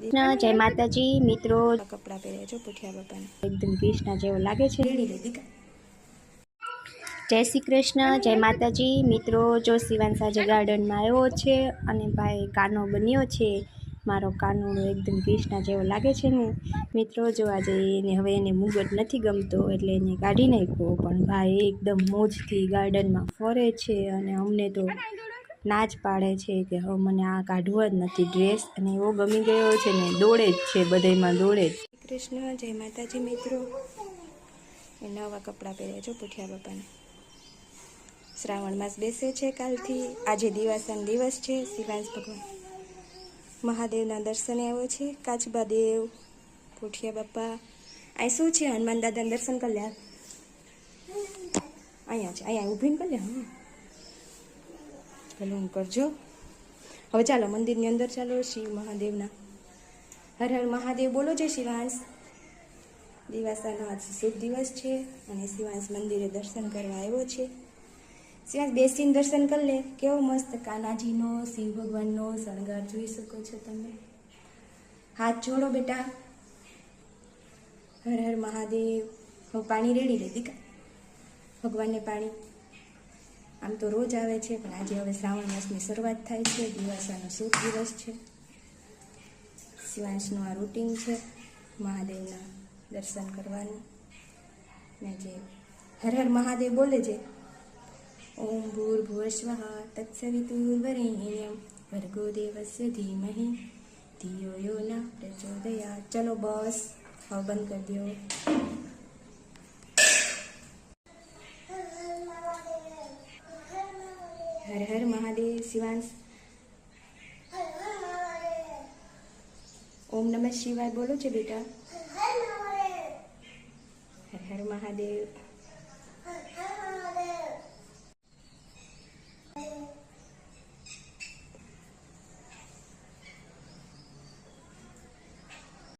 જય માતાજી મિત્રો. કપડાં પહેરે છો પુઠિયા બાપાને. એકદમ કૃષ્ણ જેવો લાગે છે. જય શ્રી કૃષ્ણ જય માતાજી. મિત્રો જો શિવાન સાજે ગાર્ડનમાં આવ્યો છે અને ભાઈ કાનો બન્યો છે મારો કાનો એકદમ કૃષ્ણ જેવો લાગે છે ને. મિત્રો જો આજે એને હવે એને મુગટ નથી ગમતો એટલે એને કાઢી નાખ્યો. પણ ભાઈ એકદમ મોજથી ગાર્ડનમાં ફરે છે અને અમને તો ના જ પાડે છે કે હવે મને આ કાઢવો જ નથી. ડ્રેસ અને એવો ગમી ગયો છે ને, દોડે જ છે, બધાયમાં દોડે જ. કૃષ્ણ, જય માતાજી મિત્રો. એ નવા કપડાં પહેરે છો પુઠિયા બાપાને. શ્રાવણ માસ બેસે છે કાલથી. આજે દિવાસન દિવસ છે. શિવાંશ ભગવાન મહાદેવના દર્શને આવ્યો છે. કાચબા દેવ, પુઠિયા બાપા, અહીં શું છે? હનુમાન દાદાના દર્શન કરી લે અહીંયા છે, અહીંયા ઊભીને કરી લે હા ચલો કરજો. હવે ચાલો મંદિરની અંદર ચાલો, શિવ મહાદેવના. હર હર મહાદેવ, બોલો જય શિવાંશ દિવાસાનો આજ શુભ દિવસ છે અને શિવાંશ મંદિરે દર્શન કરવા આવ્યો છે. શિવાંશ બેસીને દર્શન કરી લે. કેવો મસ્ત કાનાજીનો, શિવ ભગવાનનો શણગાર જોઈ શકો છો તમે. હાથ જોડો બેટા. હર હર મહાદેવ. હવે પાણી રેડી લે દીકા. ભગવાનને પાણી. આમ તો રોજ આવે છે, પણ આજે હવે શ્રાવણ માસની શરૂઆત થાય છે, દિવાસાનો શુભ દિવસ છે. શિવાંશનું આ રૂટિન છે, મહાદેવના દર્શન કરવાનું. ને જે હર હર મહાદેવ બોલે છે, ઓમ ભૂર્ભુવસ્વઃ તત્સવિતુર્વરેણ્યમ ભર્ગો દેવસ્ય ધીમહિ, ધિયો યો ન પ્રચોદયા ચલો બસ, હવે બંધ કરી દો હર હર મહાદેવ શિવાંશ. ઓમ નમઃ શિવાય. બોલો છે બેટા. હર હર મહાદેવ.